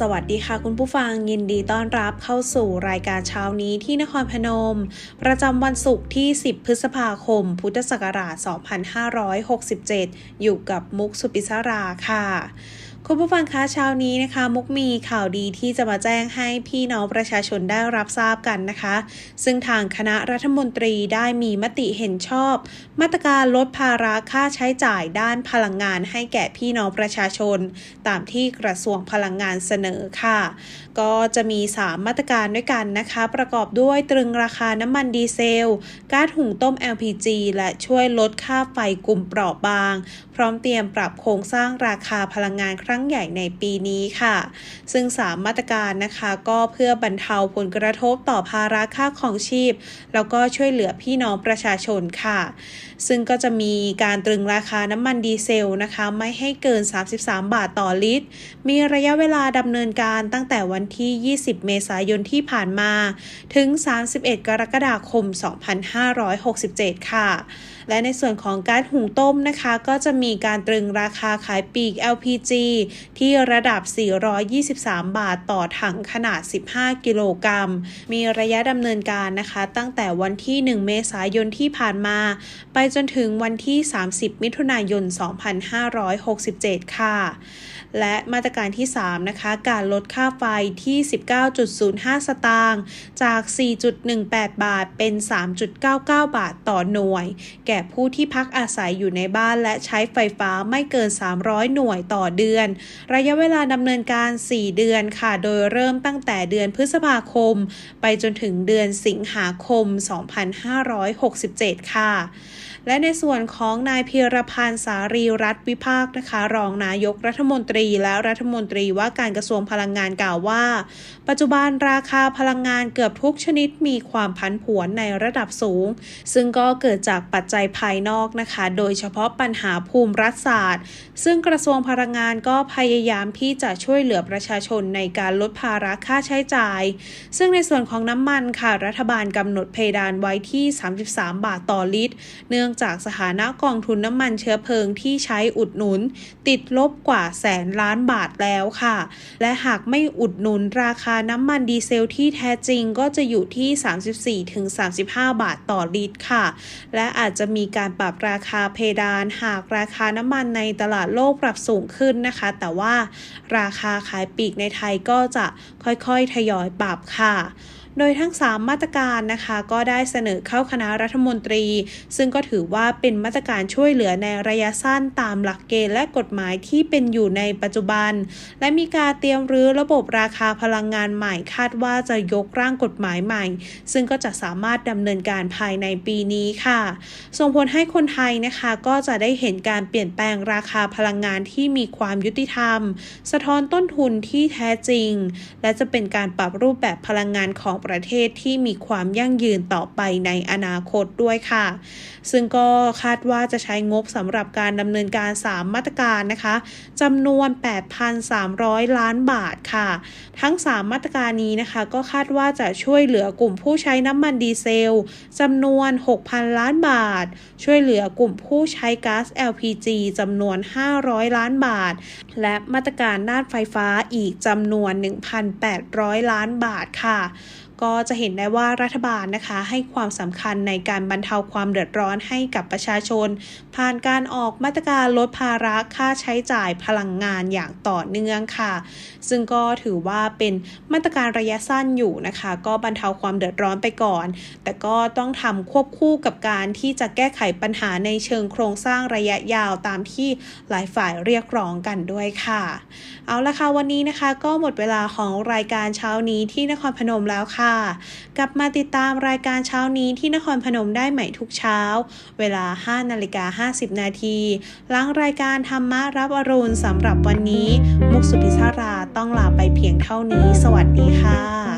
สวัสดีค่ะคุณผู้ฟังยินดีต้อนรับเข้าสู่รายการเช้านี้ที่นครพนม ประจำวันศุกร์ที่ 10 พฤษภาคม พุทธศักราช 2567 อยู่กับมุกสุปิศราค่ะ คุณผู้ฟังคะเช้านี้นะคะ มุกมีข่าวดีที่จะมาแจ้งให้พี่น้องประชาชนได้รับทราบกันนะคะ ซึ่งทางคณะรัฐมนตรีได้มีมติเห็นชอบ มาตรการลดภาระค่าใช้จ่ายด้านพลังงานให้แก่พี่น้องประชาชน ตามที่กระทรวงพลังงานเสนอค่ะ ก็จะมี 3 มาตรการด้วยกันนะคะ ประกอบด้วยตรึงราคาน้ำมันดีเซลก๊าซหุงต้ม LPG และช่วยลดค่าไฟกลุ่มเปราะบาง พร้อมเตรียมปรับโครงสร้างราคาพลังงานครั้ง้งใหญ่ในปีนี้ค่ะ ซึ่ง 3 มาตรการนะคะก็เพื่อบรรเทาผลกระทบต่อภาระค่าของชีพ แล้วก็ช่วยเหลือพี่น้องประชาชนค่ะ ซึ่งก็จะมีการตรึงราคาน้ำมันดีเซลนะคะ ไม่ให้เกิน 33 บาทต่อลิตร มีระยะเวลาดำเนินการตั้งแต่วันที่ 20 เมษายนที่ผ่านมา ถึง 31 กรกฎาคม 2567 ค่ะ และในส่วนของกาซหุงต้มนะคะ ก็จะมีการตรึงราคาขายปลีก LPG ที่ระดับ 423 บาทต่อถังขนาด 15 กิโลกรัม มีระยะดำเนินการนะคะ ตั้งแต่วันที่ 1 เมษายนที่ผ่านมา ไปจนถึงวันที่ 30 มิถุนายน 2567 ค่ะ และมาตรการที่ 3 นะคะ การลดค่าไฟที่ 19.05 สตางค์ จาก 4.18 บาท เป็น 3.99 บาทต่อหน่วย แก่ผู้ที่พักอาศัยอยู่ในบ้านและใช้ไฟฟ้าไม่เกิน 300 หน่วยต่อเดือนระยะเวลาดำเนินการ 4 เดือนค่ะ โดยเริ่มตั้งแต่เดือนพฤษภาคม ไปจนถึงเดือนสิงหาคม 2567 ค่ะและในส่วนของนายเพียรพันธ์สารีรัตนวิภาคนะคะ รองนายกรัฐมนตรีและรัฐมนตรีว่าการกระทรวงพลังงานกล่าวว่า ปัจจุบันราคาพลังงานเกือบทุกชนิดมีความผันผวนในระดับสูง ซึ่งก็เกิดจากปัจจัยภายนอกนะคะ โดยเฉพาะปัญหาภูมิรัฐศาสตร์ ซึ่งกระทรวงพลังงานก็พยายามที่จะช่วยเหลือประชาชนในการลดภาระค่าใช้จ่าย ซึ่งในส่วนของน้ำมันค่ะ รัฐบาลกำหนดเพดานไว้ที่ 33 บาทต่อลิตร เนื่องจากสถานะกองทุนน้ำมันเชื้อเพลิงที่ใช้อุดหนุน ติดลบกว่าแสนล้านบาทแล้วค่ะ และหากไม่อุดหนุนราคาน้ำมันดีเซลที่แท้จริงก็จะอยู่ที่ 34-35 บาทต่อลิตรค่ะ และอาจจะมีการปรับราคาเพดานหากราคาน้ำมันในตลาดโลกปรับสูงขึ้นนะคะแต่ว่าราคาขายปลีกในไทยก็จะค่อยๆ ทยอยปรับค่ะ โดยทั้ง 3 มาตรการนะคะก็ได้เสนอเข้าคณะรัฐมนตรี ซึ่งก็ถือว่าเป็นมาตรการช่วยเหลือในระยะสั้นตามหลักเกณฑ์และกฎหมายที่เป็นอยู่ในปัจจุบัน และมีการเตรียมรื้อระบบราคาพลังงานใหม่คาดว่าจะยกร่างกฎหมายใหม่ ซึ่งก็จะสามารถดำเนินการภายในปีนี้ค่ะ ส่งผลให้คนไทยนะคะก็จะได้เห็นการเปลี่ยนแปลงราคาพลังงานที่มีความยุติธรรม สะท้อนต้นทุนที่แท้จริง และจะเป็นการปรับรูปแบบพลังงานของประเทศที่มีความยั่งยืนต่อไปในอนาคตด้วยค่ะ ซึ่งก็คาดว่าจะใช้งบสำหรับการดำเนินการ 3 มาตรการนะคะจำนวน 8,300 ล้านบาทค่ะ ทั้ง 3 มาตรการนี้นะคะก็คาดว่าจะช่วยเหลือกลุ่มผู้ใช้น้ำมันดีเซลจำนวน 6,000 ล้านบาท ช่วยเหลือกลุ่มผู้ใช้ก๊าซ LPG จำนวน 500 ล้านบาท และมาตรการด้านไฟฟ้าอีกจำนวน 1,800 ล้านบาทค่ะก็จะเห็นได้ว่ารัฐบาลนะคะให้ความสำคัญในการบรรเทาความเดือดร้อนให้กับประชาชน ผ่านการออกมาตรการลดภาระค่าใช้จ่ายพลังงานอย่างต่อเนื่องค่ะ ซึ่งก็ถือว่าเป็นมาตรการระยะสั้นอยู่นะคะ ก็บรรเทาความเดือดร้อนไปก่อน แต่ก็ต้องทำควบคู่กับการที่จะแก้ไขปัญหาในเชิงโครงสร้างระยะยาวตามที่หลายฝ่ายเรียกร้องกันด้วยค่ะ เอาละค่ะวันนี้นะคะ ก็หมดเวลาของรายการเช้านี้ที่นครพนมแล้วค่ะค่ะ กลับมาติดตามรายการเช้านี้ที่นครพนมได้ใหม่ทุกเช้า เวลา 5นาฬิกา50 นาทีหลังรายการธรรมะรับอรุณสำหรับวันนี้ มุกสุพิศราต้องลาไปเพียงเท่านี้ สวัสดีค่ะ